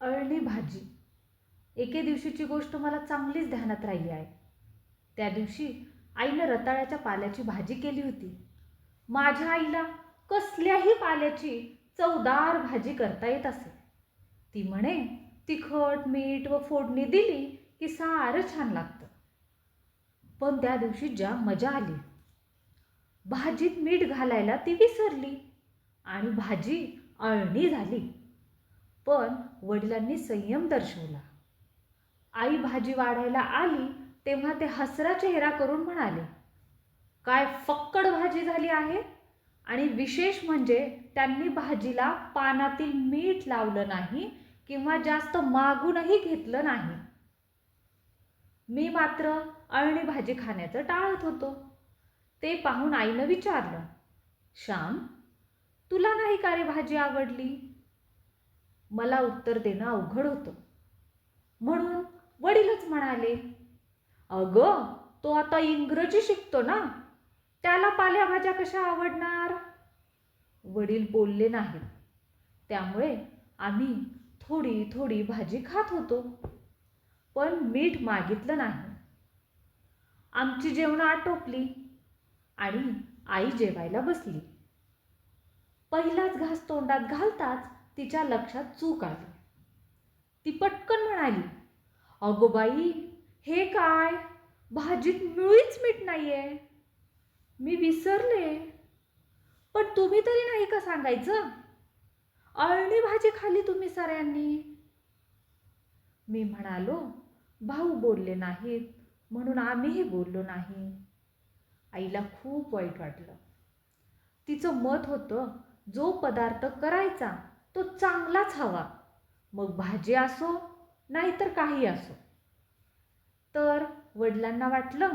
अळणी भाजी. एके दिवशीची गोष्ट मला चांगलीच ध्यानात राहिली आहे. त्या दिवशी आईनं रताळ्याच्या पाल्याची भाजी केली होती. माझ्या आईला कसल्याही पाल्याची चवदार भाजी करता येत असे. ती म्हणे तिखट मीठ व फोडणी दिली की सारं छान लागतं. पण त्या दिवशी ज्या मजा आली. भाजीत मीठ घालायला ती विसरली आणि भाजी अळणी झाली. पण वडिलांनी संयम दर्शवला. आई भाजी वाढायला आली तेव्हा ते हसरा चेहरा करून म्हणाले काय फक्कड भाजी झाली आहे? आणि विशेष म्हणजे त्यांनी भाजीला पानातील मीठ लावलं नाही किंवा जास्त मागूनही घेतलं नाही. मी मात्र अळणी भाजी खाण्याचं टाळत होतो. ते पाहून आईनं विचारलं श्याम तुला नाही का रे भाजी आवडली? मला उत्तर देणं अवघड होतं. म्हणून वडीलच म्हणाले अगं तो आता इंग्रजी शिकतो ना त्याला पाल्याभाज्या कशा आवडणार? वडील बोलले नाहीत. त्यामुळे आम्ही थोडी थोडी भाजी खात होतो पण मीठ मागितलं नाही. आमची जेवणं आटोपली आणि आई जेवायला बसली. पहिलाच घास तोंडात घालताच तिच्या लक्षात चूक आली. ती पटकन म्हणाली अगो बाई हे काय? भाजीत मुळीच मीठ नाहीये. मी विसरले. पण तुम्ही तरी नाही का सांगायचं? अळणी भाजी खाली तुम्ही साऱ्यांनी. मी म्हणालो भाऊ बोलले नाहीत म्हणून आम्हीही बोललो नाही. आईला खूप वाईट वाटलं. तिचं मत होतं जो पदार्थ करायचा तो चांगलाच हवा. मग भाजी असो नाहीतर काही असो. तर वडिलांना वाटलं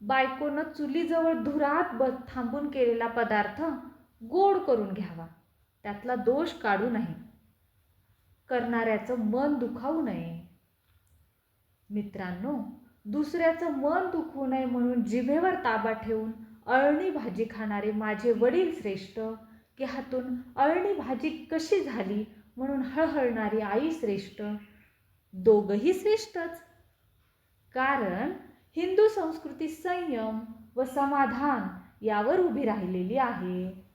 बायकोनं चुलीजवळ धुरात ब थांबून केलेला पदार्थ गोड करून घ्यावा. त्यातला दोष काढू नये. करणाऱ्याचं मन दुखावू नये. मित्रांनो दुसऱ्याचं मन दुखवू नये म्हणून जिभेवर ताबा ठेवून अळणी भाजी खाणारे माझे वडील श्रेष्ठ की हातून अळणी भाजी कशी झाली म्हणून हळहळणारी आई श्रेष्ठ? दोघंही श्रेष्ठच. कारण हिंदू संस्कृती संयम व समाधान यावर उभी राहिलेली आहे.